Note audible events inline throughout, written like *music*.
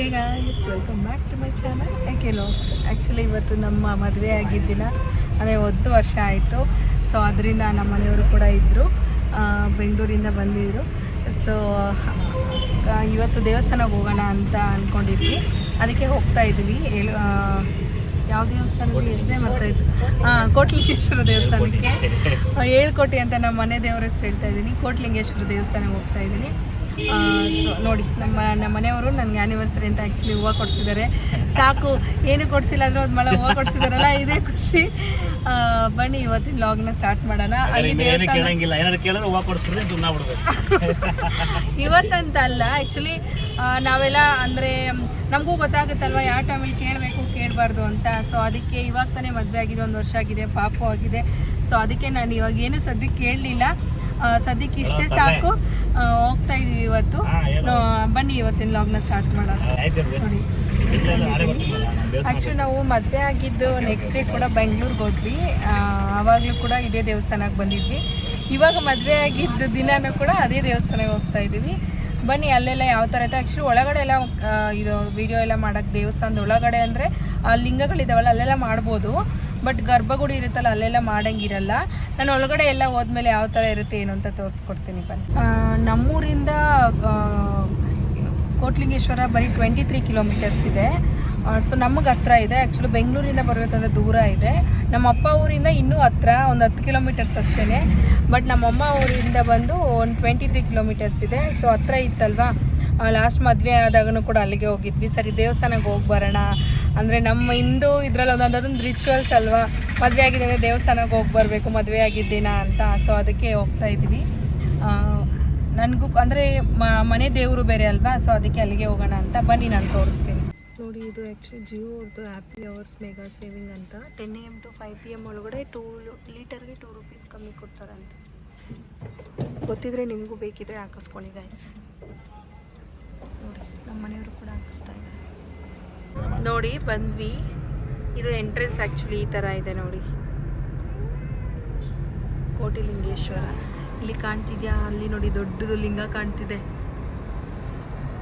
Hey guys welcome back to my channel ಯಾಕೆ ಲಾಕ್ಸ್ actually ಇವತ್ತು ನಮ್ಮ ಮದುವೆ ಆಗಿದ್ದಿನ, ಅಂದರೆ ಅದೇ ಒಂದು ವರ್ಷ ಆಯಿತು. ಸೊ ಅದರಿಂದ ನಮ್ಮ ಮನೆಯವರು ಕೂಡ ಇದ್ದರು ಬೆಂಗಳೂರಿಂದ ಬಂದಿದ್ದರು ಸೊ ಇವತ್ತು ದೇವಸ್ಥಾನಕ್ಕೆ ಹೋಗೋಣ ಅಂತ ಅಂದ್ಕೊಂಡಿದ್ವಿ ಅದಕ್ಕೆ ಹೋಗ್ತಾ ಇದ್ವಿ. ಹೇಳು ಯಾವ ದೇವಸ್ಥಾನಕ್ಕೆ? ಹೆಸರೇ ಮರ್ತಾಯಿತ್ತು ಹಾಂ ಕೋಟ್ಲಿಂಗೇಶ್ವರ ದೇವಸ್ಥಾನಕ್ಕೆ. ಹೇಳ್ಕೊಟ್ಟಿ ಅಂತ ನಮ್ಮ ಮನೆ ದೇವರ ಹೆಸರು ಹೇಳ್ತಾ ಇದ್ದೀನಿ. ಕೋಟ್ಲಿಂಗೇಶ್ವರ ದೇವಸ್ಥಾನಕ್ಕೆ ಹೋಗ್ತಾ ಇದ್ದೀನಿ. ಸೊ ನೋಡಿ ನಮ್ಮ ನಮ್ಮ ಮನೆಯವರು ನನಗೆ ಆ್ಯನಿವರ್ಸರಿ ಅಂತ ಆ್ಯಕ್ಚುಲಿ ಹೂವು ಕೊಡಿಸಿದ್ದಾರೆ. ಸಾಕು ಏನು ಕೊಡಿಸಿಲ್ಲ ಅಂದ್ರೆ ಒಂದು ಮಳೆ ಹೂವು ಕೊಡಿಸಿದಾರಲ್ಲ ಇದೇ ಖುಷಿ. ಬನ್ನಿ ಇವತ್ತಿನ ಲಾಗ್ನ ಸ್ಟಾರ್ಟ್ ಮಾಡೋಣ. ಇವತ್ತಂತ ಅಲ್ಲ ಆ್ಯಕ್ಚುಲಿ ನಾವೆಲ್ಲ ಅಂದರೆ ನಮಗೂ ಗೊತ್ತಾಗುತ್ತಲ್ವ ಯಾವ ಟೈಮಲ್ಲಿ ಕೇಳಬೇಕು ಕೇಳಬಾರ್ದು ಅಂತ. ಸೊ ಅದಕ್ಕೆ ಇವಾಗ ತಾನೇ ಮದುವೆ ಆಗಿದೆ ಒಂದು ವರ್ಷ ಆಗಿದೆ ಪಾಪು ಆಗಿದೆ. ಸೊ ಅದಕ್ಕೆ ನಾನು ಇವಾಗ ಏನು ಸದ್ಯಕ್ಕೆ ಕೇಳಲಿಲ್ಲ. ಸದ್ಯಕ್ಕೆ ಇಷ್ಟೇ ಸಾಕು. ಆ, ಹೋಗ್ತಾ ಇದೀವಿ ಇವತ್ತು? ಆ, ಬನ್ನಿ ಇವತ್ತಿನ ಲಾಗ್ನ ಸ್ಟಾರ್ಟ್ ಮಾಡೋಣ. ನೋಡಿ. ಆ್ಯಕ್ಚುಲಿ ನಾವು ಮದುವೆ ಆಗಿದ್ದು ನೆಕ್ಸ್ಟ್ ಡೇ ಕೂಡ ಬೆಂಗ್ಳೂರಿಗೆ ಹೋದ್ವಿ. ಆ, ಆವಾಗಲೂ ಕೂಡ ಇದೇ ದೇವಸ್ಥಾನಕ್ಕೆ ಬಂದಿದ್ವಿ. ಇವಾಗ ಮದುವೆ ಆಗಿದ್ದ ದಿನಾನೂ ಕೂಡ ಅದೇ ದೇವಸ್ಥಾನಕ್ಕೆ ಹೋಗ್ತಾ ಇದ್ದೀವಿ ಬನ್ನಿ ಅಲ್ಲೆಲ್ಲ ಯಾವ ಥರ ಇದೆ? ಆ್ಯಕ್ಚುಲಿ ಒಳಗಡೆ ಎಲ್ಲ ಆ, ಇದು ವಿಡಿಯೋ ಎಲ್ಲ ಮಾಡೋಕ್ಕೆ ದೇವಸ್ಥಾನದ ಒಳಗಡೆ ಅಂದರೆ ಲಿಂಗಗಳಿದ್ದಾವಲ್ಲ ಅಲ್ಲೆಲ್ಲ ಮಾಡ್ಬೋದು. ಬಟ್ ಗರ್ಭಗುಡಿ ಇರುತ್ತಲ್ಲ, ಅಲ್ಲೆಲ್ಲ ಮಾಡಂಗಿರಲ್ಲ. ನಾನು ಒಳಗಡೆ ಎಲ್ಲ ಹೋದ್ಮೇಲೆ ಯಾವ ಥರ ಇರುತ್ತೆ ಏನು ಅಂತ ತೋರಿಸ್ಕೊಡ್ತೀನಿ ಬನ್ನಿ. ನಮ್ಮೂರಿಂದ ಕೋಟ್ಲಿಂಗೇಶ್ವರ ಬರೀ ಟ್ವೆಂಟಿ ತ್ರೀ ಕಿಲೋಮೀಟರ್ಸ್ ಇದೆ. ಸೊ ನಮಗೆ ಹತ್ರ ಇದೆ. ಆ್ಯಕ್ಚುಲಿ ಬೆಂಗಳೂರಿಂದ ಬರಬೇಕಂದ್ರೆ ದೂರ ಇದೆ. ನಮ್ಮ ಅಪ್ಪ ಊರಿಂದ ಇನ್ನೂ ಹತ್ರ, ಒಂದು ಹತ್ತು ಕಿಲೋಮೀಟರ್ಸ್ ಅಷ್ಟೇ ಬಟ್ ನಮ್ಮಮ್ಮ ಊರಿಂದ ಬಂದು ಒಂದು ಟ್ವೆಂಟಿ ತ್ರೀ ಕಿಲೋಮೀಟರ್ಸ್ ಇದೆ. ಸೊ ಹತ್ರ ಇತ್ತಲ್ವಾ? ಲಾಸ್ಟ್ ಮದುವೆ ಆದಾಗನೂ ಕೂಡ ಅಲ್ಲಿಗೆ ಹೋಗಿದ್ವಿ. ಸರಿ, ದೇವಸ್ಥಾನಕ್ಕೆ ಹೋಗಿ ಬರೋಣ. ಅಂದರೆ ನಮ್ಮ ಹಿಂದೂ ಇದರಲ್ಲಿ ಒಂದೊಂದು ಅದೊಂದು ರಿಚುವಲ್ಸ್ ಅಲ್ವಾ? ಮದುವೆ ಆಗಿದೆ ಅಂದರೆ ದೇವಸ್ಥಾನಕ್ಕೆ ಹೋಗಿ ಬರಬೇಕು, ಮದುವೆ ಆಗಿದ್ದೀನ ಅಂತ. ಸೊ ಅದಕ್ಕೆ ಹೋಗ್ತಾ ಇದ್ವಿ ನನಗೂ ಅಂದರೆ ಮನೆ ದೇವರು ಬೇರೆ ಅಲ್ವಾ? ಸೊ ಅದಕ್ಕೆ ಅಲ್ಲಿಗೆ ಹೋಗೋಣ ಅಂತ. ಬನ್ನಿ, ನಾನು ತೋರಿಸ್ತೀನಿ. ನೋಡಿ, ಇದು ಆ್ಯಕ್ಚುಲಿ ಜಿಯೋ ಅವ್ರದ್ದು ಹ್ಯಾಪಿ ಅವರ್ಸ್ ಮೆಗಾ ಸೇವಿಂಗ್ ಅಂತ. Ten A M to five P M ಒಳಗಡೆ ಟೂ ಲೀಟರ್ಗೆ ಟೂ ರುಪೀಸ್ ಕಮ್ಮಿ ಕೊಡ್ತಾರಂತೆ. ಗೊತ್ತಿದ್ರೆ ನಿಮಗೂ ಬೇಕಿದ್ರೆ ಹಾಕಿಸ್ಕೊಳ್ಳಿ ಗಾಯ್ಸ್ ನೋಡಿ ನಮ್ಮ ಮನೆಯವರು ಕೂಡ ಹಾಕಿಸ್ತಾ ಇದ್ದಾರೆ. ನೋಡಿ ಬಂದ್ವಿ. ಇದು ಎಂಟ್ರೆನ್ಸ್ ಆ್ಯಕ್ಚುಲಿ ಈ ಥರ ಇದೆ ನೋಡಿ. ಕೋಟಿಲಿಂಗೇಶ್ವರ. ಇಲ್ಲಿ ಕಾಣ್ತಿದ್ಯಾ? ಅಲ್ಲಿ ನೋಡಿ ದೊಡ್ಡದು ಲಿಂಗ ಕಾಣ್ತಿದೆ.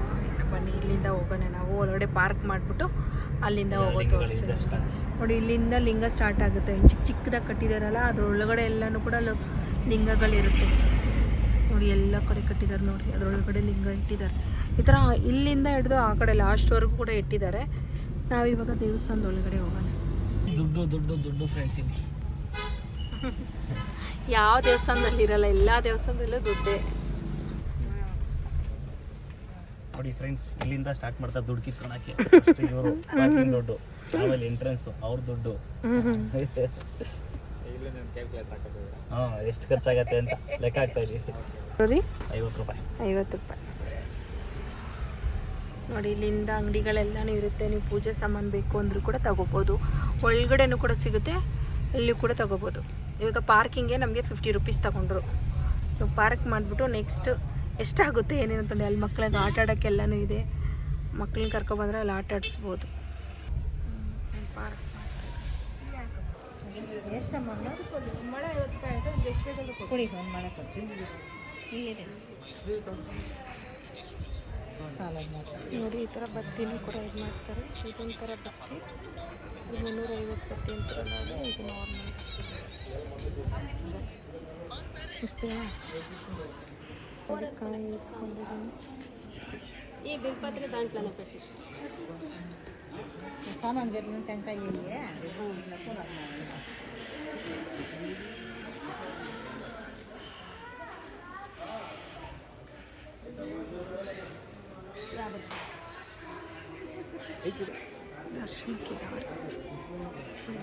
ನೋಡಿ, ಬನ್ನಿ ಇಲ್ಲಿಂದ ಹೋಗೋಣ ನಾವು. ಒಳಗಡೆ ಪಾರ್ಕ್ ಮಾಡಿಬಿಟ್ಟು ಅಲ್ಲಿಂದ ಹೋಗೋ ತೋರಿಸ್ತೀನಿ ಅಷ್ಟೇ. ನೋಡಿ ಇಲ್ಲಿಂದ ಲಿಂಗ ಸ್ಟಾರ್ಟ್ ಆಗುತ್ತೆ. ಚಿಕ್ಕ ಚಿಕ್ಕದಾಗಿ ಕಟ್ಟಿದಾರಲ್ಲ ಅದರೊಳಗಡೆ ಒಳಗಡೆ ಎಲ್ಲನೂ ಕೂಡ ಅಲ್ಲಿ ಲಿಂಗಗಳಿರುತ್ತೆ. ನೋಡಿ ಎಲ್ಲ ಕಡೆ ಕಟ್ಟಿದ್ದಾರೆ ನೋಡಿ. ಅದರೊಳಗಡೆ ಲಿಂಗ ಇಟ್ಟಿದ್ದಾರೆ. ಈ ಥರ ಇಲ್ಲಿಂದ ಹಿಡಿದು ಆ ಕಡೆ ಲಾಸ್ಟ್ವರೆಗೂ ಕೂಡ ಇಟ್ಟಿದ್ದಾರೆ. ನಾವಿವಾಗ ದೇವಸ್ಥಾನದ ಒಳಗಡೆ ಹೋಗೋಣ. ದುಡ್ಡು ದುಡ್ಡು ದುಡ್ಡು ಫ್ರೆಂಡ್ಸ್ ಇಲ್ಲಿ. *laughs* ಯಾವ ದೇವಸ್ಥಾನದಲ್ಲಿ ಇರಲ್ಲ ಎಲ್ಲ ದೇವಸ್ಥಾನದಲ್ಲೂ ದುಡ್ಡೇ. ನೋಡಿ ಫ್ರೆಂಡ್ಸ್ ಇಲ್ಲಿಂದ ಸ್ಟಾರ್ಟ್ ಮಾಡ್ತಾರೆ ದುಡ್ಡು ಕಿತ್ಕೊಳಕ್ಕೆ. ಇವರು ಪಾರ್ಕಿಂಗ್ ದುಡ್ಡು ಆಮೇಲೆ ಎಂಟ್ರೆನ್ಸ್ ಅವ್ರ ದುಡ್ಡು. ಹಾಂ ಎಷ್ಟು ಖರ್ಚಾಗತ್ತೆ ಅಂತ ಲೆಕ್ಕ ಹಾಕ್ತಾ ಇದ್ದೀವಿ. ನೋಡಿ ಐವತ್ತು ರೂಪಾಯಿ. ಐವತ್ತು ರೂಪಾಯಿ. ನೋಡಿ ಇಲ್ಲಿಂದ ಅಂಗಡಿಗಳೆಲ್ಲನೂ ಇರುತ್ತೆ. ನೀವು ಪೂಜೆ ಸಾಮಾನು ಬೇಕು ಅಂದರೂ ಕೂಡ ತಗೋಬೋದು. ಒಳಗಡೆನೂ ಕೂಡ ಸಿಗುತ್ತೆ ಇಲ್ಲಿ ಕೂಡ ತಗೋಬೋದು. ಇವಾಗ ಪಾರ್ಕಿಂಗೆ ನಮಗೆ ಫಿಫ್ಟಿ ರುಪೀಸ್ ತಗೊಂಡ್ರು. ಇವಾಗ ಪಾರ್ಕ್ ಮಾಡಿಬಿಟ್ಟು ನೆಕ್ಸ್ಟ್ ಎಷ್ಟಾಗುತ್ತೆ ಏನೇನು ಅಂತಂದರೆ ಅಲ್ಲಿ ಮಕ್ಕಳಿಗೆ ಆಟ ಆಡೋಕ್ಕೆಲ್ಲನೂ ಇದೆ. ಮಕ್ಕಳನ್ನ ಕರ್ಕೊಬಂದ್ರೆ ಅಲ್ಲಿ ಆಟ ಆಡಿಸ್ಬೋದು. ಪಾರ್ಕ್ ಎಷ್ಟಮ್ಮ ಮಳೆ ಐವತ್ತು ರೂಪಾಯಿ ಆಯಿತು ಎಷ್ಟು ಬೇಕಾದ್ರೂ ಕೊಡಿ. ಒಂದು ಮಳೆ ಇಲ್ಲಿದೆ ನೋಡಿ ಈ ಥರ ಬತ್ತಿನೂ ಕೂಡ ಇದು ಮಾಡ್ತಾರೆ. ಇದೊಂಥರ ಬತ್ತಿ. ಇದು ಮುನ್ನೂರೈವತ್ತು ಬತ್ತಿ ಅಂತಾರಲ್ಲ ಅದು ಇದು ನಾರ್ಮಲ್ ಇಷ್ಟೇನಾ ಕಾಯಿ ಇಸ್ಕೊಂಡಿದ್ದೀನಿ. ಈ ಬಿಲ್ಪತ್ರೆ ದಾಂಟ್ಲನ ಪೆಟ್ಟಿ. ಸಾಮಾನು ಬೇಕು ಟೆಂಕಾಯಿ ದರ್ಶನಕ್ಕೆ ಇದ್ದಾವೆ ಅಲ್ಲಿ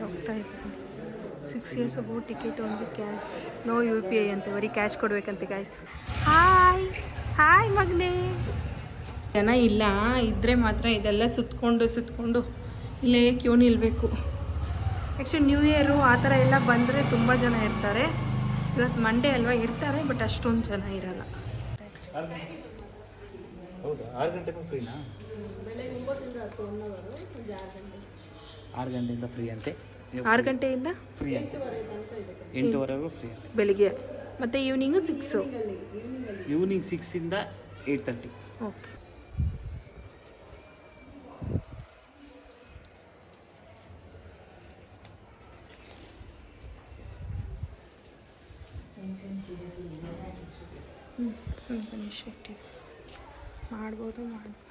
ಹೋಗ್ತಾ ಸಿಕ್ಸ್ ಇಯರ್ಸ್ ಒಬ್ಬ ಟಿಕೆಟ್ ಒಂದು cash no U P I ಅಂತ, ಬರೀ ಕ್ಯಾಶ್ ಕೊಡ್ಬೇಕಂತೆ ಗಾಯ್ಸ್ ಹಾಯ್ ಹಾಯ್ ಮಗನೇ. ಜನ ಇಲ್ಲ ಇದ್ದರೆ ಮಾತ್ರ ಇದೆಲ್ಲ ಸುತ್ತಕೊಂಡು ಸುತ್ತಕೊಂಡು ಇಲ್ಲೇ ಕ್ಯೂ ನಿಲ್ಲಬೇಕು ಆ್ಯಕ್ಚುಲಿ ನ್ಯೂ ಇಯರು ಆ ಥರ ಎಲ್ಲ ಬಂದರೆ ತುಂಬ ಜನ ಇರ್ತಾರೆ. ಇವತ್ತು ಮಂಡೇ ಅಲ್ವಾ ಇರ್ತಾರೆ ಬಟ್ ಅಷ್ಟೊಂದು ಜನ ಇರಲ್ಲ. ಹೌದಾ? ಆರು ಫ್ರೀನಾ ಬೆಳಗ್ಗೆ ಆರು ಗಂಟೆಯಿಂದ ಫ್ರೀ ಅಂತೆ. ಆರು ಗಂಟೆಯಿಂದ? ಫ್ರೀ ಅಂತೆ. ಎಂಟೂವರೆಗೂ ಫ್ರೀ ಅಂತೆ. ಬೆಳಿಗ್ಗೆ. ಮತ್ತೆ ಈವ್ನಿಂಗು ಸಿಕ್ಸು ಈವ್ನಿಂಗ್ ಸಿಕ್ಸಿಂದ ಏಯ್ಟ್ ತರ್ಟಿ ಓಕೆ ಹ್ಞೂ ಗಣೇಶ್ ಮಾಡ್ಬೋದು ಮಾಡ್ಬೋದು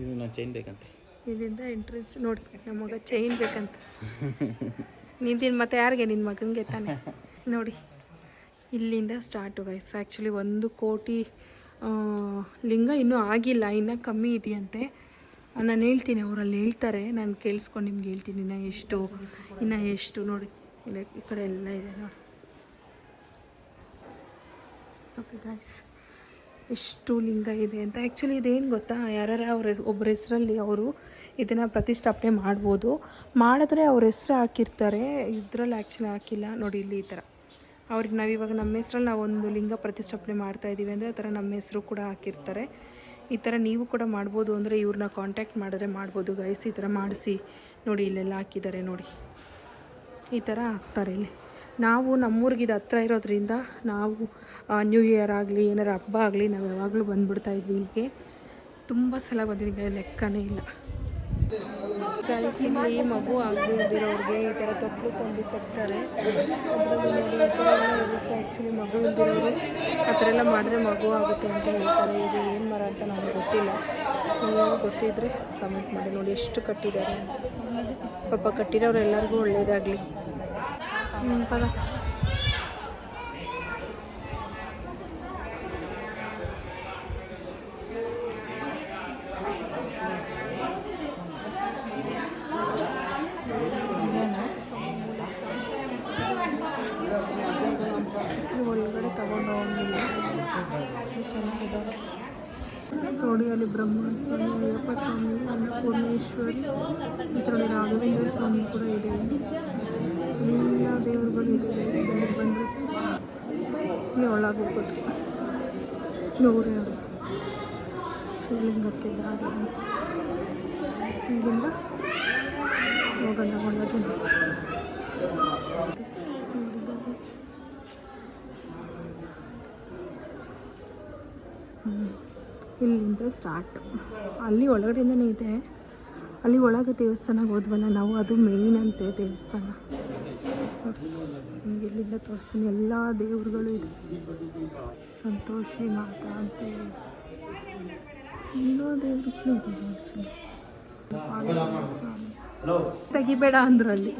ಇದು ನಾನು ಚೈನ್ ಬೇಕಂತ. ಇಲ್ಲಿಂದ ಎಂಟ್ರೆನ್ಸ್ ನೋಡಿ ನಮ್ಮ ಮಗ ಚೈನ್ ಬೇಕಂತ. ನಿಂತಿನ ಮತ್ತೆ ಯಾರಿಗೆ? ನಿನ್ನ ಮಗನಿಗೆ ತಾನೆ. ನೋಡಿ ಇಲ್ಲಿಂದ ಸ್ಟಾರ್ಟು ಗೈಸ್ ಆ್ಯಕ್ಚುಲಿ ಒಂದು ಕೋಟಿ ಲಿಂಗ ಇನ್ನೂ ಆಗಿಲ್ಲ ಇನ್ನೂ ಕಮ್ಮಿ ಇದೆಯಂತೆ. ನಾನು ಹೇಳ್ತೀನಿ ಅವರಲ್ಲಿ ಹೇಳ್ತಾರೆ. ನಾನು ಕೇಳಿಸ್ಕೊಂಡು ನಿಮ್ಗೆ ಹೇಳ್ತೀನಿ ಇನ್ನೂ ಎಷ್ಟು ಇನ್ನು ಎಷ್ಟು. ನೋಡಿ ಇಲ್ಲ ಈ ಕಡೆ ಎಲ್ಲ ಇದೆ ನೋಡಿ. ಓಕೆ ಗಾಯ್ಸ್ ಎಷ್ಟು ಲಿಂಗ ಇದೆ ಅಂತ. ಆ್ಯಕ್ಚುಲಿ ಇದೇನು ಗೊತ್ತಾ? ಯಾರ್ಯಾರ ಅವ್ರ ಒಬ್ಬರ ಹೆಸರಲ್ಲಿ ಅವರು ಇದನ್ನು ಪ್ರತಿಷ್ಠಾಪನೆ ಮಾಡ್ಬೋದು. ಮಾಡಿದ್ರೆ ಅವ್ರ ಹೆಸ್ರು ಹಾಕಿರ್ತಾರೆ. ಇದರಲ್ಲಿ ಆ್ಯಕ್ಚುಲಿ ಹಾಕಿಲ್ಲ. ನೋಡಿ ಇಲ್ಲಿ ಈ ಥರ ಅವ್ರಿಗೆ ನಾವು ಇವಾಗ ನಮ್ಮ ಹೆಸ್ರಲ್ಲಿ ನಾವು ಒಂದು ಲಿಂಗ ಪ್ರತಿಷ್ಠಾಪನೆ ಮಾಡ್ತಾ ಇದ್ದೀವಿ ಅಂದರೆ ಆ ಥರ ನಮ್ಮ ಹೆಸರು ಕೂಡ ಹಾಕಿರ್ತಾರೆ. ಈ ಥರ ನೀವು ಕೂಡ ಮಾಡ್ಬೋದು ಅಂದರೆ ಇವ್ರನ್ನ ಕಾಂಟ್ಯಾಕ್ಟ್ ಮಾಡಿದ್ರೆ ಮಾಡ್ಬೋದು ಗೈಸ್ ಈ ಥರ ಮಾಡಿಸಿ. ನೋಡಿ ಇಲ್ಲೆಲ್ಲ ಹಾಕಿದ್ದಾರೆ ನೋಡಿ. ಈ ಥರ ಹಾಕ್ತಾರೆ ಇಲ್ಲಿ. ನಾವು ನಮ್ಮೂರಿಗೆ ಇದು ಹತ್ರ ಇರೋದ್ರಿಂದ ನಾವು ನ್ಯೂ ಇಯರ್ ಆಗಲಿ, ಏನಾರು ಹಬ್ಬ ಆಗಲಿ ನಾವು ಯಾವಾಗಲೂ ಬಂದುಬಿಡ್ತಾ ಇದ್ವಿ ಇಲ್ಲಿಗೆ. ತುಂಬ ಸಲ ಬಂದಿದ್ದೀವಿ ಲೆಕ್ಕನೇ ಇಲ್ಲ. ಇಲ್ಲಿ ಮಗು ಆಗದಿರೋರಿಗೆ ಈ ಥರ ತಪ್ಪು ತಂದು ಕೊಡ್ತಾರೆ. ಆ್ಯಕ್ಚುಲಿ ಮಗು ಇಲ್ದಿರೋರು ಆ ಥರ ಎಲ್ಲ ಮಾಡಿದ್ರೆ ಮಗು ಆಗುತ್ತೆ ಅಂತ ಹೇಳ್ತಾರೆ. ಇದು ಏನು ಮರ ಅಂತ ನಮಗೆ ಗೊತ್ತಿಲ್ಲ. ನೀವು ಗೊತ್ತಿದ್ರೆ ಕಮೆಂಟ್ ಮಾಡಿ ನೋಡಿ, ಎಷ್ಟು ಕಟ್ಟಿದ್ದಾರೆ ಪಾಪ ಕಟ್ಟಿರೋರು ಎಲ್ಲರಿಗೂ ಒಳ್ಳೇದಾಗಲಿ. ಹ್ಞೂ ಪದ ಒಳಗಡೆ ತಗೊಂಡು ಹೋಗಿಲ್ಲ ಚೆನ್ನಾಗಿದ್ದಾರೆ ನೋಡಿ ಅಲ್ಲಿ ಬ್ರಹ್ಮಸ್ವಾಮಿ ಅಯ್ಯಪ್ಪ ಸ್ವಾಮಿ ಅನ್ನಪೂರ್ಣೇಶ್ವರಿ ಮತ್ತು ನೋಡಿ ರಾಘವೇಂದ್ರ ಸ್ವಾಮಿ ಕೂಡ ಇದೆ ಎಲ್ಲ ದೇವರುಗಳು ಇದೆ ಬಂದರೆ ಇಲ್ಲಿ ಒಳಗೆ ಹೋಗೋದು ನೋಡಿ ಅವರು ಶಿವಲಿಂಗಕ್ಕೆ ದಾರಿ ಹಿಂಗಿಂದ ಹೋಗೋಣ ಒಳಗೆ ಇಲ್ಲಿಂದ ಸ್ಟಾರ್ಟ್ ಅಲ್ಲಿ ಒಳಗಡೆಯಿಂದನೇ ಇದೆ. ಅಲ್ಲಿ ಒಳಗೆ ದೇವಸ್ಥಾನಕ್ಕೆ ಹೋದ್ವಲ್ಲ ನಾವು, ಅದು ಮೇಯ್ನ್ ಅಂತೆ ದೇವಸ್ಥಾನ. ನಿಮ್ಗೆ ಇಲ್ಲಿಂದ ತೋರಿಸ್ತೀನಿ. ಎಲ್ಲ ದೇವರುಗಳು ಇದೆ. ಸಂತೋಷಿ ಮಾತಾ ಅಂತ ಎಲ್ಲ ದೇವರುಗಳು ಇದೆ ತೋರಿಸಿ. ತೆಗಿಬೇಡ ಅಂದ್ರು ಅಲ್ಲಿ.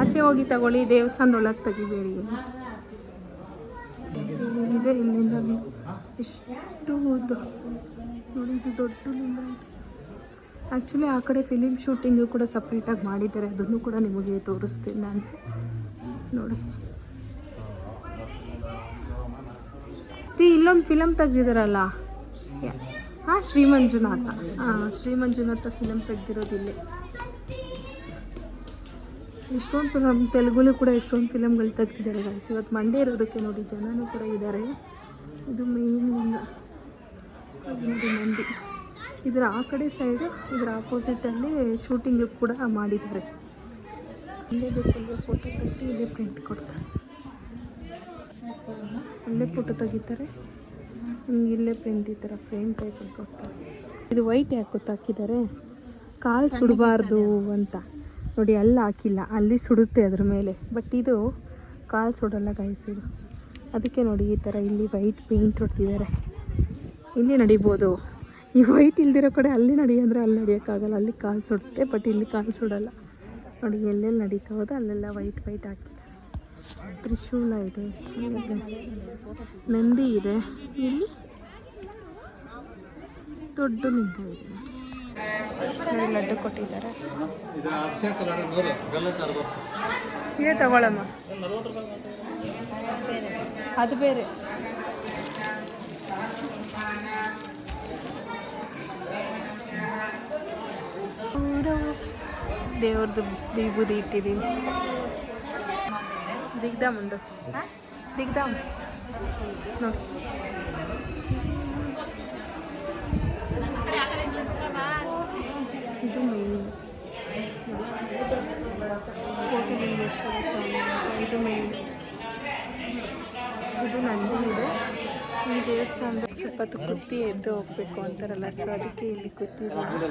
ಆಚೆ ಹೋಗಿ ತಗೊಳ್ಳಿ ದೇವಸ್ಥಾನದೊಳಗೆ ತೆಗಿಬೇಡಿ ಇಲ್ಲಿಂದ. ಎಷ್ಟು ನೋಡಿ ಇದು ದೊಡ್ಡ ಲಿಂಗ ಇದೆ. ಆ್ಯಕ್ಚುಲಿ ಆ ಕಡೆ ಫಿಲಿಮ್ ಶೂಟಿಂಗು ಕೂಡ ಸಪ್ರೇಟಾಗಿ ಮಾಡಿದ್ದಾರೆ. ಅದನ್ನು ಕೂಡ ನಿಮಗೆ ತೋರಿಸ್ತೀನಿ ನಾನು. ನೋಡಿ. ಇಲ್ಲೊಂದು ಫಿಲಮ್ ತೆಗ್ದಿದಾರಲ್ಲ? ಹಾಂ, ಶ್ರೀಮಂಜುನಾಥ. ಹಾಂ, ಶ್ರೀಮಂಜುನಾಥ ಫಿಲಮ್ ತೆಗ್ದಿರೋದು ಇಲ್ಲೇ ಎಷ್ಟೊಂದು ಫಿಲಮ್ ತೆಲುಗುಲು ಕೂಡ ಎಷ್ಟೊಂದು ಫಿಲಮ್ಗಳು ತೆಗ್ದಿದ್ದಾರೆ ಗೈಸ್ ಇವತ್ತು ಮಂಡೇ ಇರೋದಕ್ಕೆ ನೋಡಿ, ಜನನೂ ಕೂಡ ಇದ್ದಾರೆ. ಇದು ಮೇನ್ ಮಂಡಿ ಇದರ ಆ ಕಡೆ ಸೈಡು ಇದರ ಆಪೋಸಿಟಲ್ಲಿ ಶೂಟಿಂಗ್ ಕೂಡ ಮಾಡಿದ್ದಾರೆ. ಇಲ್ಲೇ ಬೇಕಂದ್ರೆ ಫೋಟೋ ತೆಗೆದು ಇಲ್ಲೇ ಪ್ರಿಂಟ್ ಕೊಡ್ತಾರೆ. ಇಲ್ಲೇ ಫೋಟೋ ತೆಗಿತಾರೆ. ನಿಮ್ಗೆ ಇಲ್ಲೇ ಪ್ರಿಂಟ್ ಈ ಥರ ಫ್ರೇಮ್ ಟೈಪಲ್ಲಿ ಕೊಡ್ತಾರೆ. ಇದು ವೈಟ್ ಯಾಕೆ ಗೊತ್ತಾಕಿದ್ದಾರೆ? ಕಾಲು ಸುಡಬಾರ್ದು ಅಂತ. ನೋಡಿ ಅಲ್ಲಿ ಹಾಕಿಲ್ಲ. ಅಲ್ಲಿ ಸುಡುತ್ತೆ ಅದ್ರ ಮೇಲೆ. ಬಟ್ ಇದು ಕಾಲು ಸುಡಲ್ಲ ಗಾಯಿಸಿದು ಇದು. ಅದಕ್ಕೆ ನೋಡಿ ಈ ಥರ ಇಲ್ಲಿ ವೈಟ್ ಪೇಂಟ್ ಹೊಡೆದಿದ್ದಾರೆ. ಇಲ್ಲಿ ನಡಿಬೋದು. ಈ ವೈಟ್ ಇಲ್ದಿರೋ ಕಡೆ ಅಲ್ಲಿ ನಡಿ ಅಂದರೆ ಅಲ್ಲಿ ನಡೆಯೋಕ್ಕಾಗಲ್ಲ. ಅಲ್ಲಿ ಕಾಲು ಸುಡುತ್ತೆ ಬಟ್ ಇಲ್ಲಿ ಕಾಲು ಸುಡಲ್ಲ. ನೋಡಿ ಎಲ್ಲೆಲ್ಲಿ ನಡೀತಾ ಹೋದ ಅಲ್ಲೆಲ್ಲ ವೈಟ್ ವೈಟ್ ಹಾಕಿದ್ದಾರೆ ತ್ರಿಶೂಲ ಇದೆ. ನಂದಿ ಇದೆ. ಇಲ್ಲಿ ದೊಡ್ಡ ನಿಂತ ಇದೆ. ಲಡ್ಡು ಕೊಟ್ಟಿದ್ದಾರೆ. ಇದೇ ತಗೊಳಮ್ಮ. ಅದು ಬೇರೆ. ದೇವ್ರದ್ದು ವಿಭೂತಿ ಇಟ್ಟಿದ್ದೀವಿ. ದಿಗ್ದಾಮ್ ಉಂಡು ದಿಗ್ದಾಮ್. ನೋಡಿ. ಇದು ಮೇನ್ ಕೋಟಿಲಿಂಗೇಶ್ವರ ಸ್ವಾಮಿ ಇದು ಮೇನ್ ಇದು ನಂದಿ ಇದೆ ಈ ದೇವಸ್ಥಾನದ ಸ್ವಲ್ಪ ಕುತ್ತಿ ಎದ್ದು ಹೋಗ್ಬೇಕು ಅಂತಾರಲ್ಲ ಸೊ ಅದಕ್ಕೆ ಇಲ್ಲಿ ಕೂತಿದ್ದೀವಿ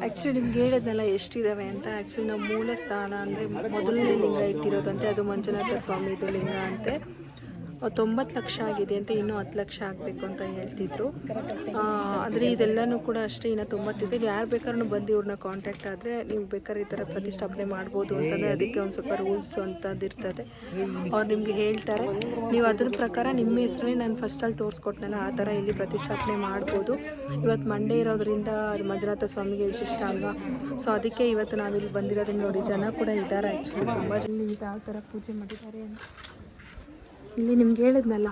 ಆ್ಯಕ್ಚುಲಿ ನಿಮ್ಗೆ ಹೇಳಿದ್ನಲ್ಲ ಎಷ್ಟಿದಾವೆ ಅಂತ. ಆ್ಯಕ್ಚುಲಿ ನಾವು ಮೂಲ ಸ್ಥಾನ ಅಂದರೆ ಮೊದಲನೇ ಲಿಂಗ ಇಟ್ಟಿರೋದಂತೆ, ಅದು ಮಂಜುನಾಥ ಸ್ವಾಮಿದು ಲಿಂಗ ಅಂತೆ. ತೊಂಬತ್ತು ಲಕ್ಷ ಆಗಿದೆ ಅಂತ ಇನ್ನೂ ಹತ್ತು ಲಕ್ಷ ಆಗಬೇಕು ಅಂತ ಹೇಳ್ತಿದ್ರು. ಆದರೆ ಇದೆಲ್ಲನೂ ಕೂಡ ಅಷ್ಟೇ ಇನ್ನು ತೊಂಬತ್ತಿದೆ ಯಾರು ಬೇಕಾದ್ರೂ ಬಂದು ಇವ್ರನ್ನ ಕಾಂಟ್ಯಾಕ್ಟ್ ಆದರೆ ನೀವು ಬೇಕಾದ್ರೆ ಈ ಥರ ಪ್ರತಿಷ್ಠಾಪನೆ ಮಾಡ್ಬೋದು ಅಂತಂದರೆ ಅದಕ್ಕೆ ಒಂದು ಸ್ವಲ್ಪ ರೂಲ್ಸ್ ಅಂತದ್ದು ಇರ್ತದೆ. ಅವ್ರು ನಿಮಗೆ ಹೇಳ್ತಾರೆ. ನೀವು ಅದ್ರ ಪ್ರಕಾರ ನಿಮ್ಮ ಹೆಸರೇ ನಾನು ಫಸ್ಟಲ್ಲಿ ತೋರಿಸ್ಕೊಟ್ನಲ್ಲ, ಆ ಥರ ಇಲ್ಲಿ ಪ್ರತಿಷ್ಠಾಪನೆ ಮಾಡ್ಬೋದು. ಇವತ್ತು ಮಂಡೇ ಇರೋದ್ರಿಂದ ಅದು ಮಂಜುನಾಥ ಸ್ವಾಮಿಗೆ ವಿಶಿಷ್ಟ ಅಲ್ವಾ? ಸೊ ಅದಕ್ಕೆ ಇವತ್ತು ನಾವಿಲ್ಲಿ ಬಂದಿರೋದನ್ನ ನೋಡಿ ಜನ ಕೂಡ ಇದ್ದಾರೆ ಆ್ಯಕ್ಚುಲಿ ತುಂಬ ಜನ ಯಾವ ಥರ ಪೂಜೆ ಮಾಡಿದ್ದಾರೆ ಅಂತ. ಇಲ್ಲಿ ನಿಮ್ಗೆ ಹೇಳಿದ್ನಲ್ಲ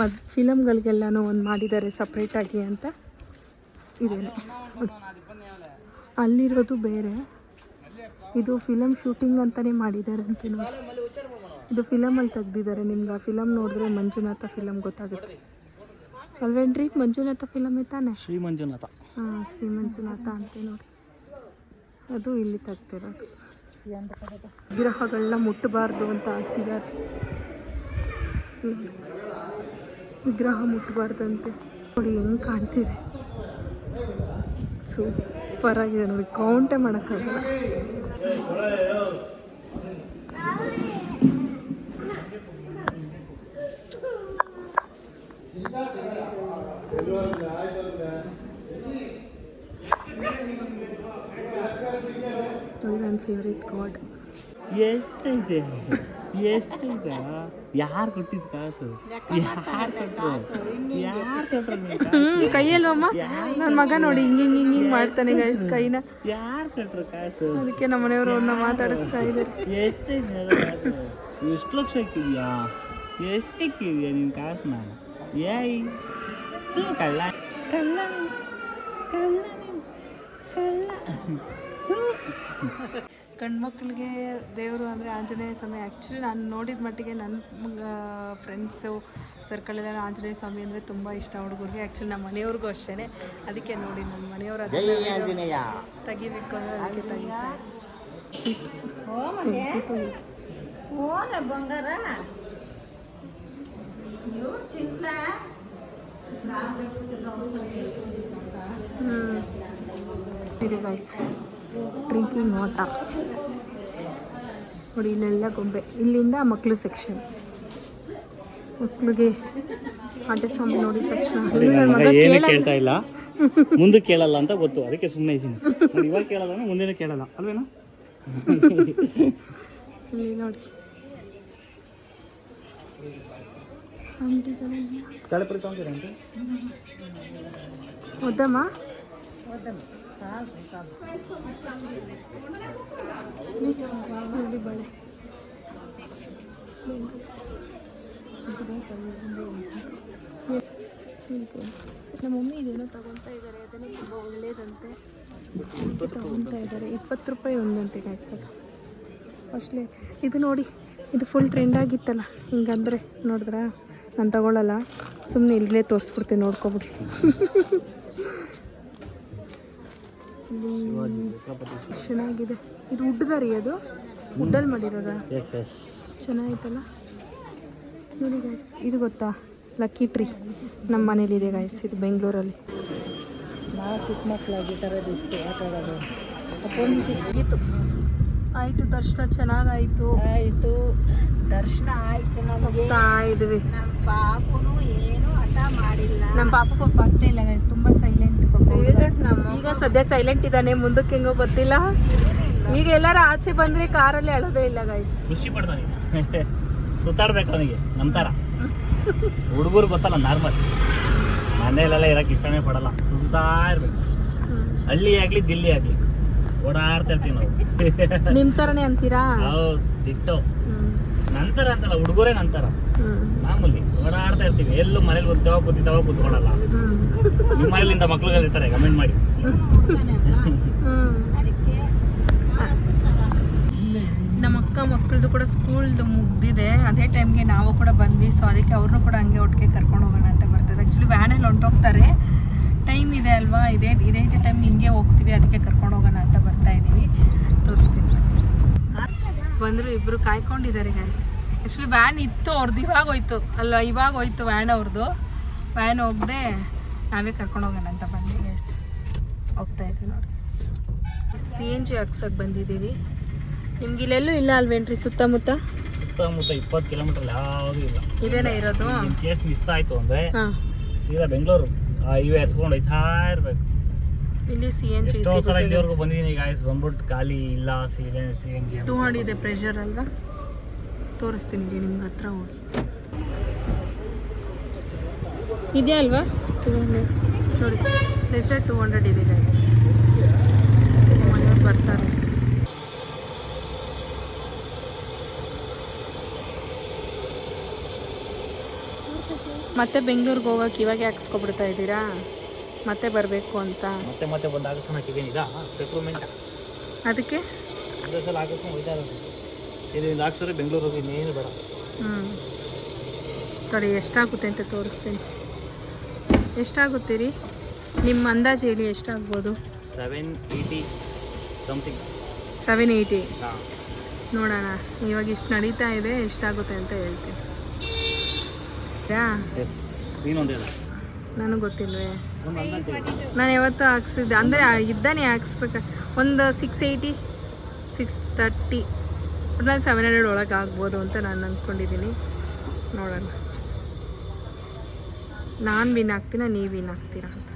ಮದ್ ಫಿಲಮ್ಗಳಿಗೆಲ್ಲನೂ ಒಂದು ಮಾಡಿದ್ದಾರೆ ಸಪ್ರೇಟಾಗಿ ಅಂತ? ಇದೇನೆ? ಅಲ್ಲಿರೋದು ಬೇರೆ. ಇದು ಫಿಲಮ್ ಶೂಟಿಂಗ್ ಅಂತಲೇ ಮಾಡಿದ್ದಾರೆ ಅಂತ ನೋಡಿ ಇದು ಫಿಲಮಲ್ಲಿ ತೆಗ್ದಿದ್ದಾರೆ ನಿಮ್ಗೆ. ಆ ಫಿಲಮ್ ನೋಡಿದ್ರೆ ಮಂಜುನಾಥ ಫಿಲಮ್ ಗೊತ್ತಾಗುತ್ತೆ. ಅಲ್ವೇನ್ರಿ? ಮಂಜುನಾಥ ಫಿಲಮ್ ತಾನೆ? ಶ್ರೀ ಮಂಜುನಾಥ. ಹಾಂ ಶ್ರೀ ಮಂಜುನಾಥ ಅಂತ ನೋಡಿ. ಅದು ಇಲ್ಲಿ ತೆಗ್ದಿರೋದು. ವಿಗ್ರಹಗಳನ್ನ ಮುಟ್ಟಬಾರ್ದು ಅಂತ ಹಾಕಿದ್ದಾರೆ. ವಿಗ್ರಹ ಮುಟ್ಟಬಾರ್ದಂತೆ ನೋಡಿ ಹೆಂಗೆ ಕಾಣ್ತಿದೆ. ಸೂಪರ್ ಆಗಿದೆ ನೋಡಿ ಕೌಂಟೇ ಮಾಡೋಕ್ಕಾಗಲ್ಲ. ನನ್ನ ಫೇವ್ರೆಟ್ ಗಾಡ್ ಎಷ್ಟೈತೆ ಎಷ್ಟೈತೆ ಯಾರು ಕೊಟ್ಟಿದ್ದು ಕಾಸು? ಯಾರು ಕೊಟ್ಟರು ಯಾರು ಕೊಟ್ಟರು ಕೈಯಲ್ವಮ್ಮ? ನನ್ನ ಮಗ ನೋಡಿ ಹಿಂಗೆ ಹಿಂಗೆ ಹಿಂಗೆ ಹಿಂಗೆ ಮಾಡ್ತಾನೆ ಗೈಸ್ ಕೈನ. ಯಾರು ಕೊಟ್ಟರು ಕಾಸು? ಅದಕ್ಕೆ ನಮ್ಮ ಮನೆಯವರು ಅವ್ರನ್ನ ಮಾತಾಡಿಸ್ತಾ ಇದ್ದಾರೆ. ಎಷ್ಟು ಎಷ್ಟು ಲಕ್ಷ ಇಕ್ಕಿದ್ಯಾ? ಎಷ್ಟು ಇಕ್ಕಿದ್ಯಾ ನಿನ್ನ ಕಾಸನ್ನ ಏಯ್ ಸು ಕಳ್ಳ. ಕಳ್ಳ. ಕಳ್ಳ. ಕಳ್ಳ. ಗಂಡ್ಮಕ್ಳಿಗೆ ದೇವರು ಅಂದರೆ ಆಂಜನೇಯ ಸ್ವಾಮಿ. ಆ್ಯಕ್ಚುಲಿ ನಾನು ನೋಡಿದ ಮಟ್ಟಿಗೆ ನನ್ನ ಫ್ರೆಂಡ್ಸು ಸರ್ಕಲೆಲ್ಲ ಆಂಜನೇಯ ಸ್ವಾಮಿ ಅಂದರೆ ತುಂಬ ಇಷ್ಟ ಹುಡುಗರಿಗೆ. ಆ್ಯಕ್ಚುಲಿ ನಮ್ಮ ಮನೆಯವ್ರಿಗೂ ಅಷ್ಟೇ ಅದಕ್ಕೆ ನೋಡಿ ನಮ್ಮ ಮನೆಯವರು ಆಂಜನೇಯ. ತೆಗಿಬೇಕು ಅಂದರೆ ಅದಕ್ಕೆ ತೆಗಿತಾರೆ ಸೀಟು ಇದೆ. ಹ್ಮ್. ಇದು ಗೈಸ್ ಡ್ರಿಂಕಿಂಗ್ ವಾಟರ್ ನೋಡಿ ಇಲ್ಲೆಲ್ಲ ಗೊಂಬೆ. ಇಲ್ಲಿಂದ ಮಕ್ಕಳು ಸೆಕ್ಷನ್ ಮಕ್ಕಳಿಗೆ ಆಟ ಸ್ವಾಮಿ ನೋಡಿದ ತಕ್ಷಣ. ಇನ್ನು ನನ್ನ ಮಗ ಏನು ಕೇಳಲ್ಲ. ಕೇಳ್ತಾ ಇಲ್ಲ. ಮುಂದೆ ಕೇಳಲ್ಲ ಅಂತ ಗೊತ್ತು. ಅದಕ್ಕೆ ಸುಮ್ಮನೆ ಇದ್ದೀನಿ. ನಾನು ಇವಾಗ ಕೇಳಲ್ಲ ಅಂದ್ರೆ ಮುಂದೆನೇ ಕೇಳಲ್ಲ. ಅಲ್ವೇನಾ? ಇಲ್ಲಿ ನೋಡಿ. ಅಂಗಡಿಗಳೆಲ್ಲ. ತಾಳೆಪುರಿ ತಗೊಂತೀರಂತೆ ವದ್ದಮ್ಮ ನೋಡಿ ಬಳೆ ನಮ್ಮ ಮಮ್ಮಿ ಇದೇನೋ ತಗೊತಾ ಇದ್ದಾರೆ. ಅದನ್ನೇ ತುಂಬ ಒಳ್ಳೇದಂತೆ. ತಗೊತಾ ಇದ್ದಾರೆ. ಇಪ್ಪತ್ತು ರೂಪಾಯಿ ಒಂದಂತೆ ಗಾಯ್ಸ್ ಅದು. ಅಷ್ಟೇ. ಇದು ನೋಡಿ, ಇದು ಫುಲ್ ಟ್ರೆಂಡ್ ಆಗಿತ್ತಲ್ಲ? ಹಿಂಗಂದ್ರೆ ನೋಡಿದ್ರಾ? ನಾನು ತಗೊಳ್ಳಲ್ಲ ಸುಮ್ಮನೆ ಇಲ್ಲೇ ತೋರಿಸ್ಬಿಡ್ತೀನಿ ನೋಡ್ಕೊಬಿಡಿ. *laughs* ಇಲ್ಲಿ ಚೆನ್ನಾಗಿದೆ. ಇದು ಉಡ್ಡದ ರೀ ಅದು? ಉಡ್ಡಲ್ಲಿ ಮಾಡಿರೋದ? ಚೆನ್ನಾಗಿತ್ತಲ್ಲ? ನೋಡಿ ಗಾಯ್ಸ್ ಇದು ಗೊತ್ತಾ? ಲಕ್ಕಿ ಟ್ರೀ ನಮ್ಮ ಮನೇಲಿದೆ ಗಾಯ್ಸ್ ಇದು ಬೆಂಗಳೂರಲ್ಲಿ. ಭಾಳ ಚಿಕ್ಕ ಮಕ್ಕಳಾಗಿ ಥರದಿತ್ತು ಆಟ ಆಡೋದು ಮುಗೀತು ಆಯಿತು ದರ್ಶನ ಚೆನ್ನಾಗಾಯಿತು. ಆಯಿತು. ದರ್ಶನ ಆಯಿತು ನಮಗೆ. ಹೋಗ್ತಾ ಇದ್ವಿ. ನಮ್ಮ ಪಾಪನು ಏನು ಹಠ ಮಾಡಿಲ್ಲ. ನಮ್ಮ ಪಾಪಕ್ಕೆ ಪಾಪ ಆಗ್ತಾ ಇಲ್ಲ ತುಂಬ ಈಗ ಸದ್ಯ ಸೈಲೆಂಟ್ ಇದ್ದಾನೆ ಮುಂದಕ್ಕೆ ಹೆಂಗೋ ಗೊತ್ತಿಲ್ಲ. ಈಗ ಎಲ್ಲಾರು ಆಚೆ ಬಂದ್ರೆ ಕಾರಲ್ಲಿ ಅಳೋದೇ ಇಲ್ಲ ಗೈಸ್ ಖುಷಿ ಪಡ್ತಾನೆ ಸುತ್ತಾಡ್ಬೇಕು ಅವನಿಗೆ ನಮ್ಮ ಥರ ಹುಡುಗರು ಗೊತ್ತಲ್ಲ ನಾರ್ಮಲ್ ಮನೆಯಲ್ಲೆಲ್ಲ ಇರಕ್ಕೆ ಇಷ್ಟನೇ ಪಡಲ್ಲ. ಸುತ್ತಾ ಇರ್ಬೇಕು ಹಳ್ಳಿ ಆಗ್ಲಿ ದಿಲ್ಲಿ ಆಗ್ಲಿ. ಓಡಾಡ್ತಾ ಇರ್ತೀವಿ ನಾವು. ನಿಮ್ ತರನೇ ಅಂತೀರಾ? ಹೌದು ದಿಟ್ಟು ನಂತರ ಅಂತಲ್ಲ ಹುಡುಗರೇ ನಂತರ. ಮಾಮೂಲಿ ಓಡಾಡ್ತಾ ಇರ್ತೀವಿ. ಎಲ್ಲೂ ಮನೇಲಿ ಒಂದು ತವಾಗ ಕೂತಿ ತವಾಗ ಕೂತ್ಕೊಳಲ್ಲ. ನಿಮ್ಮ ಮನೇಲಿಂದ ಮಕ್ಳುಗಳು ಇರ್ತಾರೆ ಕಮೆಂಟ್ ಮಾಡಿ. ಹ್ಮ್. ಅದಕ್ಕೆ ನಮ್ಮ ಅಕ್ಕ ಮಕ್ಕಳದು ಕೂಡ ಸ್ಕೂಲ್ದು ಮುಗ್ದಿದೆ. ಅದೇ ಟೈಮ್ಗೆ ನಾವು ಕೂಡ ಬಂದ್ವಿ. ಸೊ ಅದಕ್ಕೆ ಅವ್ರನ್ನೂ ಕೂಡ ಹಂಗೆ ಒಟ್ಟಿಗೆ ಕರ್ಕೊಂಡು ಹೋಗೋಣ ಅಂತ ಬರ್ತದೆ. ಆ್ಯಕ್ಚುಲಿ ವ್ಯಾನಲ್ಲಿ ಹೊಂಟೋಗ್ತಾರೆ. ಟೈಮ್ ಇದೆ ಅಲ್ವಾ? ಇದೇ ಇದೇ ಟೈಮ್ ಹಿಂಗೆ ಹೋಗ್ತೀವಿ. ಅದಕ್ಕೆ ಕರ್ಕೊಂಡು ಹೋಗೋಣ ಅಂತ ಬರ್ತಾ ಇದ್ದೀವಿ ತೋರಿಸ್ತೀನಿ. ಬಂದರು ಇಬ್ಬರು ಕಾಯ್ಕೊಂಡಿದ್ದಾರೆ ಗ್ಯಾಸ್ ಆ್ಯಕ್ಚುಲಿ ವ್ಯಾನ್ ಇತ್ತು ಅವ್ರದ್ದು ಇವಾಗ ಹೋಯ್ತು. ಅಲ್ಲ ಇವಾಗ ಹೋಯ್ತು ವ್ಯಾನ್ ಅವ್ರದ್ದು ವ್ಯಾನ್ ಹೋಗದೆ ನಾವೇ ಕರ್ಕೊಂಡು ಹೋಗೋಣ ಅಂತ ಬಂದ್ವಿ ಎಸ್ ಹೋಗ್ತಾ ಇದ್ದೀವಿ ನೋಡಿ. ಸಿ ಎನ್ ಜಿ ಹಾಕ್ಸೋಕೆ ಬಂದಿದ್ದೀವಿ. ನಿಮ್ಗೆ ಇಲ್ಲೆಲ್ಲೂ ಇಲ್ಲ ಅಲ್ವೇನ್ರಿ? ಸುತ್ತಮುತ್ತ? ಸುತ್ತಮುತ್ತ ಇಪ್ಪತ್ತು ಕಿಲೋಮೀಟರ್ ಯಾವುದೂ ಇಲ್ಲ. ಇದೇನೇ ಇರೋದು? ಕೇಸ್ ಮಿಸ್ ಆಯಿತು ಅಂದರೆ ಸೀದಾ ಬೆಂಗಳೂರು. ಇವೆ ಎತ್ಕೊಂಡು ಹೋಯ್ತಾ ಇರಬೇಕು. ಇಲ್ಲಿ ಸಿ ಎನ್ ಜಿ ಎಷ್ಟೋ ಸಲ ಇಲ್ಲಿವರೆಗೂ ಬಂದಿದ್ದೀನಿ ಗಾಯ್ಸ್ ಬಂದ್ಬಿಟ್ಟು ಖಾಲಿ ಇಲ್ಲ C N G two hundred ಇದೆ ಪ್ರೆಷರ್ ಅಲ್ವಾ? ತೋರಿಸ್ತೀನಿ ರೀ ನಿಮ್ಗೆ ಹತ್ರ ಹೋಗಿ. ಇದೆಯಾ ಅಲ್ವಾ? ಟೂ ಹಂಡ್ರೆಡ್ ನೋಡಿ ಟು ಟೂ ಹಂಡ್ರೆಡ್ ಇದೆ. ಮನೆಯವ್ರು ಬರ್ತಾರೆ. ಮತ್ತೆ ಬೆಂಗಳೂರಿಗೆ ಹೋಗಕ್ಕೆ ಇವಾಗೆ ಹಾಕ್ಸ್ಕೊಬಿಡ್ತಾ ಇದ್ದೀರಾ? ಮತ್ತೆ ಬರಬೇಕು ಅಂತ. ಮತ್ತೆ ಮತ್ತೆ ಬಂದು ಹಾಕಿಸ್ಕೊಳಕ್ಕೆ ಇದೇನಿದ ರಿಕ್ರೂಟ್ಮೆಂಟ್ ಅದಕ್ಕೆ? ಇದರಿಂದ ಹಾಕ್ಸಿದ್ರೆ ಬೆಂಗಳೂರು ಹೋಗಿ ಇನ್ನೇನು ಬೇಡ. ಹ್ಞೂ ನೋಡಿ ಎಷ್ಟಾಗುತ್ತೆ ಅಂತ ತೋರಿಸ್ತೀನಿ. ಎಷ್ಟಾಗುತ್ತೆ ರೀ ನಿಮ್ಮ ಅಂದಾಜು ಹೇಳಿ ಎಷ್ಟಾಗ್ಬೋದು? Seven eighty something seven eighty ನೋಡೋಣ ಇವಾಗ ಇಷ್ಟು ನಡೀತಾ ಇದೆ ಎಷ್ಟಾಗುತ್ತೆ ಅಂತ ಹೇಳ್ತೀನಿ. ನನಗೆ ಗೊತ್ತಿಲ್ವೇ. ನಾನು ಯಾವತ್ತೂ ಹಾಕ್ಸಿದ್ದೆ ಅಂದರೆ ಇದ್ದಾನೆ ಹಾಕ್ಸ್ಬೇಕು? ಒಂದು ಸಿಕ್ಸ್ ಏಯ್ಟಿ ಸಿಕ್ಸ್ ತರ್ಟಿ ಒಟ್ನಲ್ಲಿ ಸೆವೆನ್ ಹಂಡ್ರೆಡ್ ಒಳಗೆ ಆಗ್ಬೋದು ಅಂತ ನಾನು ಅಂದ್ಕೊಂಡಿದ್ದೀನಿ ನೋಡೋಣ. ನಾನು ವಿನ್ ಆಗ್ತೀನ ನೀವು ವಿನ್ ಆಗ್ತೀರಾ ಅಂತ.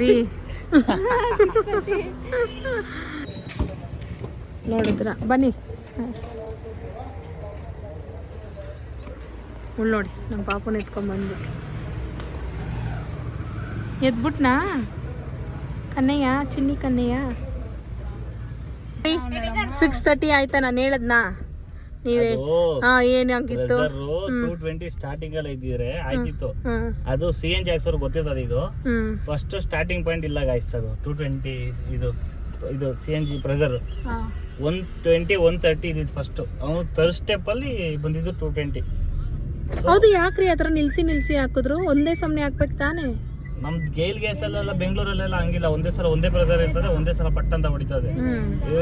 ರೀ ನೋಡಿದ್ರ? ಬನ್ನಿ. ಉಳ್ ನೋಡಿ ನಮ್ಮ ಪಾಪನ ಎತ್ಕೊಂಡ್ಬಂದು ಎದ್ಬಿಟ್ನಾ? ಕನ್ನಯ್ಯ ಚಿನ್ನಿ ಕನ್ನಯ್ಯ ಸಿಕ್ಸ್ ತರ್ಟಿ ಆಯ್ತಾ ನಾನು ಹೇಳದ್ನಾ? ನೀವೇ? ಹಾ ಏನಾಗಿತ್ತು ಟೂ ಟ್ವೆಂಟಿ ಸ್ಟಾರ್ಟಿಂಗ್ ಅಲ್ಲಿ ಇದ್ದಿದ್ರೆ ಆಯ್ತಿತ್ತು. ಅದು ಸಿ ಎನ್ ಜಿ ಅವ್ರಿಗೆ ಗೊತ್ತಿರ್ತದೆ ಇದು. ಫಸ್ಟ್ ಸ್ಟಾರ್ಟಿಂಗ್ ಪಾಯಿಂಟ್ ಇಲ್ಲ ಗಾಯ್ಸ್ ಅದು. ಟೂ ಟ್ವೆಂಟಿ ಇದು ಇದು C N G pressure. One twenty one thirty ಇದ್ದಿದ್ದು ಫಸ್ಟ್ ಅವನು ಸ್ಟೆಪ್ ಅಲ್ಲಿ ಬಂದಿದ್ದು ಟೂ ಟ್ವೆಂಟಿ ಹೌದು ಯಾಕ್ರಿ ಆ ನಿಲ್ಸಿ ನಿಲ್ಸಿ ಹಾಕಿದ್ರು? ಒಂದೇ ಸಮನೆ ಹಾಕ್ಬೇಕು ತಾನೇ? ನಮ್ದು ಗೇಲ್ ಗ್ಯಾಸ್ ಅಲ್ಲೆಲ್ಲ ಬೆಂಗಳೂರಲ್ಲೆಲ್ಲ ಹಂಗಿಲ್ಲ. ಒಂದೇ ಸಲ ಒಂದೇ ಪ್ರೆಸರ್ ಇರ್ತದೆ ಒಂದೇ ಸಲ ಪಟ್ ಅಂತ ಹೊಡಿತದೆ.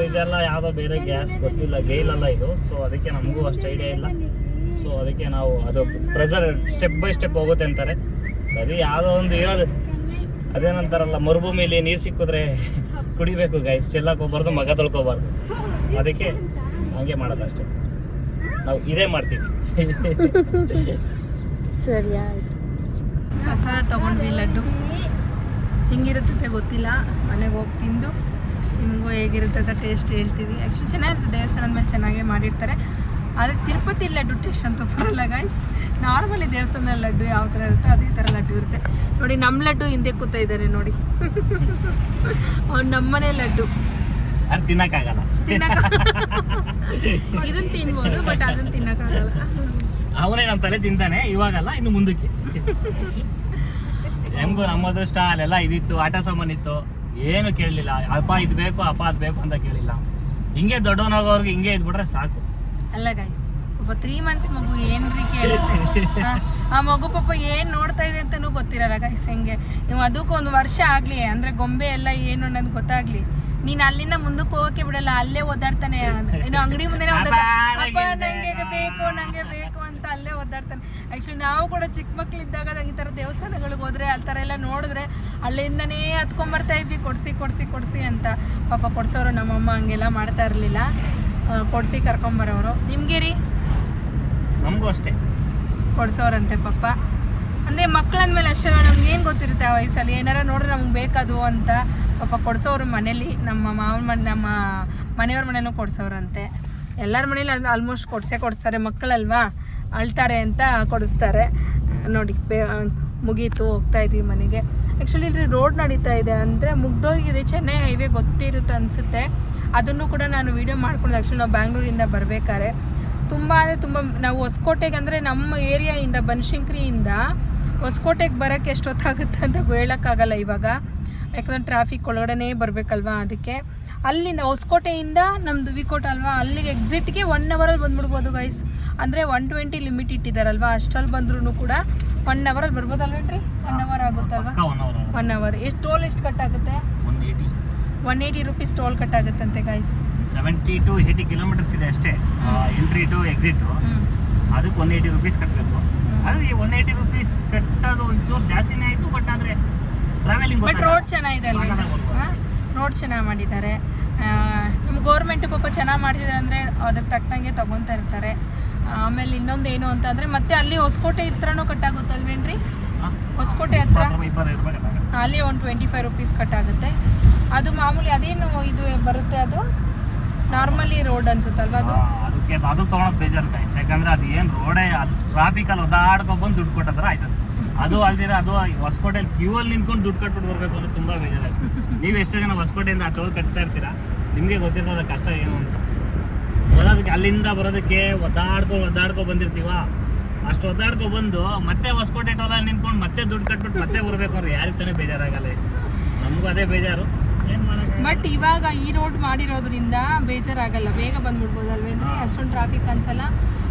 ಇದೆಲ್ಲ ಯಾವುದೋ ಬೇರೆ ಗ್ಯಾಸ್ ಗೊತ್ತಿಲ್ಲ ಗೇಲ್ ಅಲ್ಲ ಇದು. ಸೊ ಅದಕ್ಕೆ ನಮಗೂ ಅಷ್ಟು ಐಡಿಯಾ ಇಲ್ಲ. ಸೊ ಅದಕ್ಕೆ ನಾವು ಅದು ಪ್ರೆಸರ್ ಸ್ಟೆಪ್ ಬೈ ಸ್ಟೆಪ್ ಹೋಗುತ್ತೆ ಅಂತಾರೆ. ಸರಿ ಯಾವುದೋ ಒಂದು ಇರೋದು. ಅದೇನಂತಾರಲ್ಲ ಮರುಭೂಮಿಲಿ ನೀರು ಸಿಕ್ಕಿದ್ರೆ *laughs* ಕುಡಿಬೇಕು ಗೈಸ್ ಚೆಲ್ಲಕ್ಕೆ ಹೋಗ್ಬಾರ್ದು ಮಗ ತೊಳ್ಕೊಬಾರ್ದು. ಅದಕ್ಕೆ ಹಂಗೆ ಮಾಡೋದಷ್ಟೇ. ನಾವು ಇದೇ ಮಾಡ್ತೀವಿ. *laughs* ಸರಿ ಆಯ್ತು. ಪ್ರಸಾದ ತಗೊಂಡ್ವಿ ಲಡ್ಡು. ಹಿಂಗಿರುತ್ತೆ ಗೊತ್ತಿಲ್ಲ. ಮನೆಗೆ ಹೋಗಿ ತಿಂದು ನಿಮಗೂ ಹೇಗಿರುತ್ತೆ ಅಂತ ಟೇಸ್ಟ್ ಹೇಳ್ತೀವಿ. ಆ್ಯಕ್ಚುಲಿ ಚೆನ್ನಾಗಿರುತ್ತೆ ದೇವಸ್ಥಾನದ ಮೇಲೆ ಚೆನ್ನಾಗೇ ಮಾಡಿರ್ತಾರೆ. ಆದರೆ ತಿರುಪತಿ ಲಡ್ಡು ಟೇಸ್ಟ್ ಅಂತ ಬರಲ್ಲ ಗಾಯ್ಸ್ ನಾರ್ಮಲಿ ದೇವಸ್ಥಾನದ ಲಡ್ಡು ಯಾವ ಥರ ಇರುತ್ತೆ ಅದೇ ಥರ ಲಡ್ಡು ಇರುತ್ತೆ. ನೋಡಿ ನಮ್ಮ ಲಡ್ಡು ಹಿಂದೆ ಕೂತಾ ಇದ್ದಾರೆ ನೋಡಿ. ಅವ್ನು ನಮ್ಮನೆ ಲಡ್ಡು. ಅದು ತಿನ್ನಕ್ಕಾಗಲ್ಲ. ತಿನ್ನಕ ಇದನ್ನ ತಿನ್ಬೋದು ಬಟ್ ಅದನ್ನ ತಿನ್ನಕ್ಕಾಗಲ್ಲ. ಅವನೇ ನಮ್ಮ ತಲೆ ತಿಂತಾನೆ ಇವಾಗಲ್ಲ ಇನ್ನು ಮುಂದಕ್ಕೆ. ಹೆಂಗೋ ನಮ್ಮ ಸ್ಟಾಲ್ ಎಲ್ಲ ಇದಿತ್ತು ಆಟ ಸಾಮಾನು ಇತ್ತು. ಏನು ಕೇಳಲಿಲ್ಲ ಅಪ್ಪ ಇದು ಬೇಕು ಅಪ್ಪ ಅದು ಬೇಕು ಅಂತ ಕೇಳಿಲ್ಲ. ಹಿಂಗೆ ದೊಡ್ಡವನಾಗೋರ್ಗೆ ಹಿಂಗೆ ಇದ್ಬಿಟ್ರೆ ಸಾಕು. ಅಲ್ಲ ಗೈಸ್ ಒಬ್ಬ ತ್ರೀ ಮಂತ್ಸ್ ಮಗು ಏನ್ರಿ ಕೇಳುತ್ತೆ ಆ, ಮಗು ಪಾಪ ಏನ್ ನೋಡ್ತಾ ಇದೆ ಅಂತಾನೂ ಗೊತ್ತಿರಲ್ಲ ಗೈಸ್ ಹೆಂಗೆ. ನೀವು ಅದಕ್ಕೂ ಒಂದು ವರ್ಷ ಆಗ್ಲಿ ಅಂದ್ರೆ ಗೊಂಬೆ ಎಲ್ಲ ಏನು ಅನ್ನೋದು ಗೊತ್ತಾಗ್ಲಿ. ನೀನ್ ಅಲ್ಲಿಂದ ಮುಂದಕ್ಕೆ ಹೋಗಕ್ಕೆ ಬಿಡಲ್ಲ ಅಲ್ಲೇ ಓದಾಡ್ತಾನೆ ಅಂಗಡಿ ಮುಂದೆ ಬೇಕು ನಂಗೆ ಬೇಕು. ಅಂತ ಒದ್ದಾಡ್ತಾನೆ ಆಕ್ಚುಲಿ ನಾವು ಕೂಡ ಚಿಕ್ಕ ಮಕ್ಕಳಿದ್ದಾಗ ನಂಗೆ ಈ ಥರ ದೇವಸ್ಥಾನಗಳಿಗೆ ಹೋದರೆ ಅಲ್ಲಿ ಥರ ಎಲ್ಲ ನೋಡಿದ್ರೆ ಅಲ್ಲಿಂದನೇ ಹತ್ಕೊಂಬರ್ತಾ ಇದ್ವಿ ಕೊಡಿಸಿ ಕೊಡಿಸಿ ಕೊಡಿಸಿ ಅಂತ. ಪಾಪ ಕೊಡಿಸೋರು ನಮ್ಮಮ್ಮ ಹಂಗೆಲ್ಲ ಮಾಡ್ತಾ ಇರಲಿಲ್ಲ. ಕೊಡಿಸಿ ಕರ್ಕೊಂಬರೋರು. ನಿಮಗೆ ರೀ? ನಮಗೂ ಅಷ್ಟೇ. ಕೊಡಿಸೋರಂತೆ ಪಾಪ. ಅಂದರೆ ಮಕ್ಕಳಂದ್ಮೇಲೆ ಅಷ್ಟೇ ನಮ್ಗೆ ಏನು ಗೊತ್ತಿರುತ್ತೆ ಆ ವಯಸ್ಸಲ್ಲಿ? ಏನಾರ ನೋಡಿದ್ರೆ ನಮ್ಗೆ ಬೇಕದು ಅಂತ. ಪಾಪ ಕೊಡಿಸೋರು ಮನೇಲಿ ನಮ್ಮ ಮಾವನ ಮನೆ ನಮ್ಮ ಮನೆಯವ್ರ ಮನೇನೂ ಕೊಡಿಸೋರಂತೆ. ಎಲ್ಲರ ಮನೇಲಿ ಆಲ್ಮೋಸ್ಟ್ ಕೊಡಿಸೇ ಕೊಡಿಸ್ತಾರೆ ಮಕ್ಕಳಲ್ವಾ? ಅಳ್ತಾರೆ ಅಂತ ಕೊಡಿಸ್ತಾರೆ. ನೋಡಿ, ಬೇ ಮುಗೀತು, ಹೋಗ್ತಾ ಇದ್ವಿ ಮನೆಗೆ. ಆ್ಯಕ್ಚುಲಿ ಇಲ್ಲಿ ರೋಡ್ ನಡೀತಾ ಇದೆ ಅಂದರೆ ಮುಗ್ದೋಗಿದೆ. ಚೆನ್ನೈ ಹೈವೇ ಗೊತ್ತಿರುತ್ತೆ ಅನಿಸುತ್ತೆ. ಅದನ್ನು ಕೂಡ ನಾನು ವೀಡಿಯೋ ಮಾಡ್ಕೊಂಡು. ಆ್ಯಕ್ಚುಲಿ ನಾವು ಬ್ಯಾಂಗ್ಳೂರಿಂದ ಬರಬೇಕಾದ್ರೆ ತುಂಬ ಅಂದರೆ ತುಂಬ, ನಾವು ಹೊಸಕೋಟೆಗೆ ಅಂದರೆ ನಮ್ಮ ಏರಿಯಾಯಿಂದ ಬನಶಂಕರಿಯಿಂದ ಹೊಸಕೋಟೆಗೆ ಬರೋಕ್ಕೆ ಎಷ್ಟೊತ್ತಾಗುತ್ತೆ ಅಂತ ಹೇಳೋಕ್ಕಾಗಲ್ಲ ಇವಾಗ. ಯಾಕಂದರೆ ಟ್ರಾಫಿಕ್ ಒಳಗಡೆನೇ ಬರಬೇಕಲ್ವಾ ಅದಕ್ಕೆ. ಅಲ್ಲಿಂದ, ಹೊಸಕೋಟೆಯಿಂದ ನಮ್ಮದು ವಿಕೋಟ್ ಅಲ್ವಾ, ಅಲ್ಲಿಗೆ ಎಕ್ಸಿಟ್ಗೆ ಒನ್ ಅವರಲ್ಲಿ ಬಂದ್ಬಿಡ್ಬೋದು ಗೈಸ್ ಅಂದರೆ ಒನ್ ಟ್ವೆಂಟಿ ಲಿಮಿಟ್ ಇಟ್ಟಿದ್ದಾರಲ್ವಾ ಅಷ್ಟಲ್ಲಿ ಬಂದ್ರೂ ಕೂಡ ಒನ್ ಅವರಲ್ಲಿ ಬರ್ಬೋದಲ್ವೇನ್ರಿ? ಒನ್ ಅವರ್ ಆಗುತ್ತಲ್ವಾ? ಒನ್ ಅವರ್ ಎಷ್ಟು ಟೋಲ್ ಎಷ್ಟು ಕಟ್ ಆಗುತ್ತೆ one eighty rupees toll cut ಆಗುತ್ತಂತೆ guys seventy to eighty kilometres ಇದೆ ಅಷ್ಟೇ. ಎಂಟ್ರಿ ಟು ಎಕ್ಸಿಟ್ ಅದಕ್ಕೆ ಒನ್ ಏಯ್ಟಿ ರುಪೀಸ್ ಕಟ್ಟಬೇಕು ಆದರೆ ಈ ಒನ್ ಏಯ್ಟಿ ರುಪೀಸ್ ಕಟ್ಟೋದು ಒಂಚೂರು ಜಾಸ್ತಿನೇ ಆಯಿತು ಬಟ್ ಆದರೆ ಟ್ರಾವೆಲಿಂಗ್ ಬಟ್ ರೋಡ್ ಚೆನ್ನಾಗಿದೆ ಅಲ್ವಾ ರೋಡ್ ಚೆನ್ನಾಗಿ ಮಾಡಿದ್ದಾರೆ. ನಮ್ಮ ಗೌರ್ಮೆಂಟ್ ಪಾಪ ಚೆನ್ನಾಗಿ ಮಾಡಿದ್ದಾರೆ ಅಂದರೆ ಅದಕ್ಕೆ ತಕ್ಕಂಗೆ ತಗೊತಾ ಇರ್ತಾರೆ. ಆಮೇಲೆ ಇನ್ನೊಂದು ಏನು ಅಂತಂದರೆ ಮತ್ತೆ ಅಲ್ಲಿ ಹೊಸಕೋಟೆ ಹತ್ರನೂ ಕಟ್ಟಾಗುತ್ತಲ್ವೇನ್ರಿ? ಹೊಸಕೋಟೆ ಹತ್ರ? ಅಲ್ಲಿ ಒಂದು ಟ್ವೆಂಟಿ ಫೈವ್ ರುಪೀಸ್ ಕಟ್ಟಾಗುತ್ತೆ. ಅದು ಮಾಮೂಲಿ ಅದೇನು ಇದು ಬರುತ್ತೆ ಅದು? ನಾರ್ಮಲಿ ರೋಡ್ ಅನ್ಸುತ್ತಲ್ವಾ ಅದು? ಅದಕ್ಕೆ ಅದು ತೊಗೊಳೋದು ಬೇಜಾರು ಗೈಸ್ ಯಾಕಂದ್ರೆ ಅದು ಏನು ರೋಡೇ ಅದು ಟ್ರಾಫಿಕಲ್ಲಿ ಒದಾಡ್ಕೊ ಬಂದು ದುಡ್ಡು ಕೊಟ್ಟದ್ರ ಆಯ್ತು ಅದು. ಅಲ್ದಿರ ಅದು ಹೊಸಕೋಟೆಯಲ್ಲಿ ಕ್ಯೂ ಅಲ್ಲಿ ನಿಂತ್ಕೊಂಡು ದುಡ್ಡು ಕಟ್ಬಿಟ್ಟು ಬರ್ಬೇಕು ಅಂದ್ರೆ ತುಂಬಾ ಬೇಜಾರಾಗುತ್ತೆ. *laughs* ನೀವು ಎಷ್ಟೋ ಜನ ಹೊಸಕೋಟೆಯಿಂದ ಆ ಟೋಲ್ ಕಟ್ತಾ ಇರ್ತೀರಾ? ನಿಮಗೆ ಗೊತ್ತಿರೋದ ಕಷ್ಟ ಏನು ಅಂತ. ಬರೋದಕ್ಕೆ ಅಲ್ಲಿಂದ ಬರೋದಕ್ಕೆ ಒದ್ದಾಡ್ಕೊ ಒದ್ದಾಡ್ಕೊ ಬಂದಿರ್ತೀವ? ಅಷ್ಟು ಒದ್ದಾಡ್ಕೊ ಬಂದು ಮತ್ತೆ ಹೊಸಕೋಟೆ ಟೋಲಲ್ಲಿ ನಿಂತ್ಕೊಂಡು ಮತ್ತೆ ದುಡ್ಡು ಕಟ್ಬಿಟ್ಟು ಮತ್ತೆ ಬರ್ಬೇಕು ಅವ್ರು. ಯಾರಿಗೆ ತಾನೇ ಬೇಜಾರಾಗಲ್ಲ ನಮಗೂ ಅದೇ ಬೇಜಾರು. ಬಟ್ ಇವಾಗ ಈ ರೋಡ್ ಮಾಡಿರೋದ್ರಿಂದ ಬೇಜಾರಾಗಲ್ಲ. ಬೇಗ ಬಂದ್ಬಿಡ್ಬೋದಲ್ವೇನ್ರಿ ಅಷ್ಟೊಂದು ಟ್ರಾಫಿಕ್ ಅನ್ಸಲ್ಲ.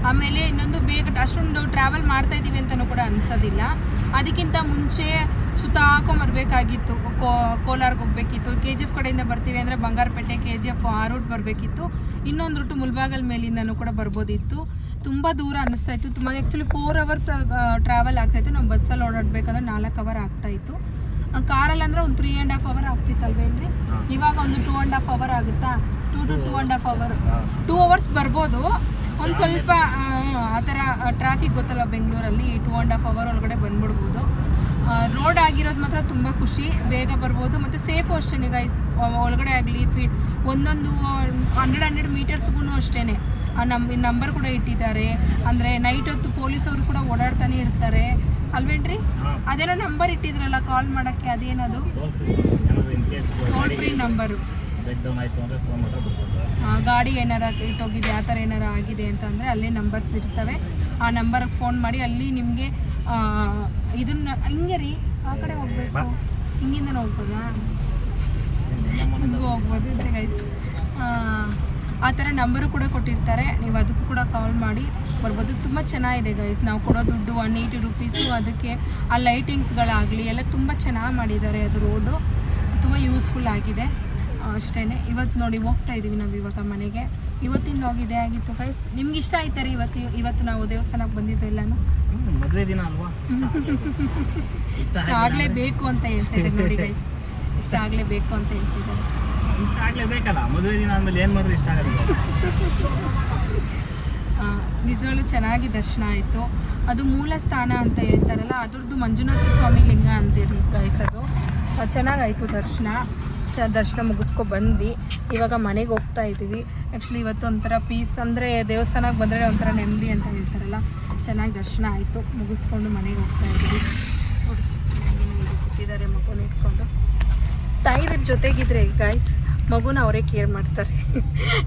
ಆಮೇಲೆ ಇನ್ನೊಂದು ಬೇಗ ಅಷ್ಟೊಂದು ಟ್ರಾವೆಲ್ ಮಾಡ್ತಾ ಇದ್ದೀವಿ ಅಂತಲೂ ಕೂಡ ಅನ್ಸೋದಿಲ್ಲ. ಅದಕ್ಕಿಂತ ಮುಂಚೆ ಸುತ್ತಾಕೊಂಬರ್ಬೇಕಾಗಿತ್ತು ಕೋಲಾರ್ಗೆ ಹೋಗ್ಬೇಕಿತ್ತು ಕೆ ಜಿ ಎಫ್ ಕಡೆಯಿಂದ ಬರ್ತೀವಿ ಅಂದರೆ ಬಂಗಾರಪೇಟೆ ಕೆ ಜಿ ಎಫ್ ಆ ರೂಟ್ ಬರಬೇಕಿತ್ತು ಇನ್ನೊಂದು ರೂಟು ಮುಲ್ಬಾಗಲ್ ಮೇಲಿಂದನೂ ಕೂಡ ಬರ್ಬೋದಿತ್ತು ತುಂಬ ದೂರ ಅನ್ನಿಸ್ತಾ ಇತ್ತು ತುಂಬ ಆ್ಯಕ್ಚುಲಿ ಫೋರ್ ಅವರ್ಸ್ ಟ್ರಾವೆಲ್ ಆಗ್ತಾಯಿತ್ತು ನಾವು ಬಸ್ಸಲ್ಲಿ ಓಡಾಡಬೇಕಂದ್ರೆ ನಾಲ್ಕು ಅವರ್ ಆಗ್ತಾಯಿತ್ತು ಕಾರಲ್ಲಿ ಅಂದರೆ ಒಂದು ತ್ರೀ ಆ್ಯಂಡ್ ಹಾಫ್ ಅವರ್ ಆಗ್ತಿತ್ತಲ್ವೇನ್ರಿ ಇವಾಗ ಒಂದು ಟೂ ಆ್ಯಂಡ್ ಹಾಫ್ ಅವರ್ ಆಗುತ್ತಾ two to two and half hour two hours ಬರ್ಬೋದು ಒಂದು ಸ್ವಲ್ಪ ಆ, ಆ ಥರ ಟ್ರಾಫಿಕ್ ಗೊತ್ತಲ್ಲ ಬೆಂಗಳೂರಲ್ಲಿ ಟೂ ಆ್ಯಂಡ್ ಹಾಫ್ ಅವರ್ ಒಳಗಡೆ ಬಂದ್ಬಿಡ್ಬೋದು ರೋಡ್ ಆಗಿರೋದು ಮಾತ್ರ ತುಂಬ ಖುಷಿ. ಬೇಗ ಬರ್ಬೋದು. ಮತ್ತು ಸೇಫು ಅಷ್ಟೇ ಗೈಸ್ ಒಳಗಡೆ ಆಗಲಿ ಫೀಟ್ ಒಂದೊಂದು ಹಂಡ್ರೆಡ್ ಹಂಡ್ರೆಡ್ ಮೀಟರ್ಸ್ಗೂ ಅಷ್ಟೇ ನಮ್ಮ ನಂಬರ್ ಕೂಡ ಇಟ್ಟಿದ್ದಾರೆ. ಅಂದರೆ ನೈಟ್ ಹೊತ್ತು ಪೊಲೀಸವರು ಕೂಡ ಓಡಾಡ್ತಾನೆ ಇರ್ತಾರೆ. ಅಲ್ವೇನ್ರಿ? ಅದೆಲ್ಲ ಅದೇನೋ ನಂಬರ್ ಇಟ್ಟಿದ್ರಲ್ಲ ಕಾಲ್ ಮಾಡೋಕ್ಕೆ ಅದೇನದು? ಟೋಲ್ ಫ್ರೀ ನಂಬರು ಅಂದರೆ ಗಾಡಿ ಏನಾರ ಇಟ್ಟೋಗಿದೆ ಆ ಥರ ಏನಾರ ಆಗಿದೆ ಅಂತಂದರೆ ಅಲ್ಲೇ ನಂಬರ್ಸ್ ಇರ್ತವೆ. ಆ ನಂಬರ್ಗೆ ಫೋನ್ ಮಾಡಿ ಅಲ್ಲಿ ನಿಮಗೆ ಇದನ್ನ ಹಿಂಗೆ ರೀ ಆ ಕಡೆ ಹೋಗ್ಬೇಕು. ಹಿಂಗಿಂದ ಹೋಗ್ಬೋದಾ? ಹಿಂಗೂ ಹೋಗ್ಬೋದು ಗೈಸ್ ಆ ಥರ ನಂಬರು ಕೂಡ ಕೊಟ್ಟಿರ್ತಾರೆ. ನೀವು ಅದಕ್ಕೂ ಕೂಡ ಕಾಲ್ ಮಾಡಿ. ಬರ್ಬೋದು. ತುಂಬ ಚೆನ್ನಾಗಿದೆ ಗೈಸ್ ನಾವು ಕೊಡೋ ದುಡ್ಡು ಒನ್ ಏಯ್ಟಿ ರುಪೀಸು ಅದಕ್ಕೆ ಆ ಲೈಟಿಂಗ್ಸ್ಗಳಾಗಲಿ ಎಲ್ಲ ತುಂಬ ಚೆನ್ನಾಗಿ ಮಾಡಿದ್ದಾರೆ ಅದು ರೋಡು ತುಂಬ ಯೂಸ್ಫುಲ್ ಆಗಿದೆ. ಅಷ್ಟೇ ಇವತ್ತು ನೋಡಿ ಹೋಗ್ತಾ ಇದ್ದೀವಿ ನಾವು ಇವಾಗ ಮನೆಗೆ. ಇವತ್ತಿನ ಲಾಗ್ ಇದೇ ಆಗಿತ್ತು ಗೈಸ್ ನಿಮ್ಗೆ ಇಷ್ಟ ಆಯ್ತಾರೆ ಇವತ್ತು ಇವತ್ತು ನಾವು ದೇವಸ್ಥಾನಕ್ಕೆ ಬಂದಿದ್ದು ಎಲ್ಲಾನು? ಮದುವೆ ದಿನ ಅಲ್ವಾ? ಇಷ್ಟ ಆಗ್ಲೇಬೇಕು. ಅಂತ ಹೇಳ್ತಿದ್ದೆ ನೋಡಿ ಗೈಸ್ *laughs* ಇಷ್ಟ ಆಗಲೇಬೇಕು ಅಂತ ಹೇಳ್ತಿದ್ದಾರೆ. ಅಂದ್ರೆ ಇಷ್ಟ ಆಗ್ಲೇಬೇಕಲ್ಲ ಮದುವೆ ದಿನ ಆದ್ಮೇಲೆ ಏನು ಮಾಡಿದ್ರೆ ಇಷ್ಟ ಆಗಲ್ಲ. ನಿಜವಾಗ್ಲೂ ಚೆನ್ನಾಗಿ ದರ್ಶನ ಆಯಿತು. ಅದು ಮೂಲ ಸ್ಥಾನ ಅಂತ ಹೇಳ್ತಾರಲ್ಲ ಅದ್ರದ್ದು ಮಂಜುನಾಥ ಸ್ವಾಮಿ ಲಿಂಗ ಅಂತೀರಿ ಗೈಸ್ ಅದು. ಚೆನ್ನಾಗಾಯ್ತು ದರ್ಶನ. ಚ ದರ್ಶನ ಮುಗಿಸ್ಕೊ ಬಂದ್ವಿ. ಇವಾಗ ಮನೆಗೆ ಹೋಗ್ತಾ ಇದ್ದೀವಿ. ಆ್ಯಕ್ಚುಲಿ ಇವತ್ತು ಒಂಥರ ಪೀಸ್ ಅಂದರೆ ದೇವಸ್ಥಾನಕ್ಕೆ ಬಂದರೆ ಒಂಥರ ನೆಮ್ಮದಿ ಅಂತ ಹೇಳ್ತಾರಲ್ಲ. ಚೆನ್ನಾಗಿ ದರ್ಶನ ಆಯಿತು. ಮುಗಿಸ್ಕೊಂಡು ಮನೆಗೆ ಹೋಗ್ತಾ ಇದ್ದೀವಿ. ನೋಡಿ ಕೂತಿದ್ದಾರೆ ಮಗುನ ಇಟ್ಕೊಂಡು. ತಾಯಿದ್ರ ಜೊತೆಗಿದ್ರೆ ಗಾಯ್ಸ್ ಮಗುನ ಅವರೇ ಕೇರ್ ಮಾಡ್ತಾರೆ.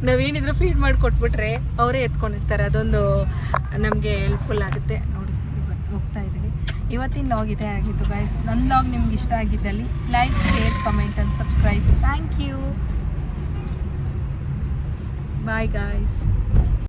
ನಾವೇನಿದ್ರು ಫೀಡ್ ಮಾಡಿ ಕೊಟ್ಬಿಟ್ರೆ ಅವರೇ ಎತ್ಕೊಂಡಿರ್ತಾರೆ. ಅದೊಂದು ನಮಗೆ ಹೆಲ್ಪ್ಫುಲ್ ಆಗುತ್ತೆ ನೋಡಿ ಇವತ್ತು ಹೋಗ್ತಾ ಇದ್ದೀವಿ ಇವತ್ತಿನ ಲಾಗ್ ಇದೇ ಆಗಿತ್ತು ಗೈಸ್ ನನ್ನ ಲಾಗ್ ನಿಮ್ಗೆ ಇಷ್ಟ ಆಗಿದ್ದಲ್ಲಿ like share comment and subscribe thank you bye guys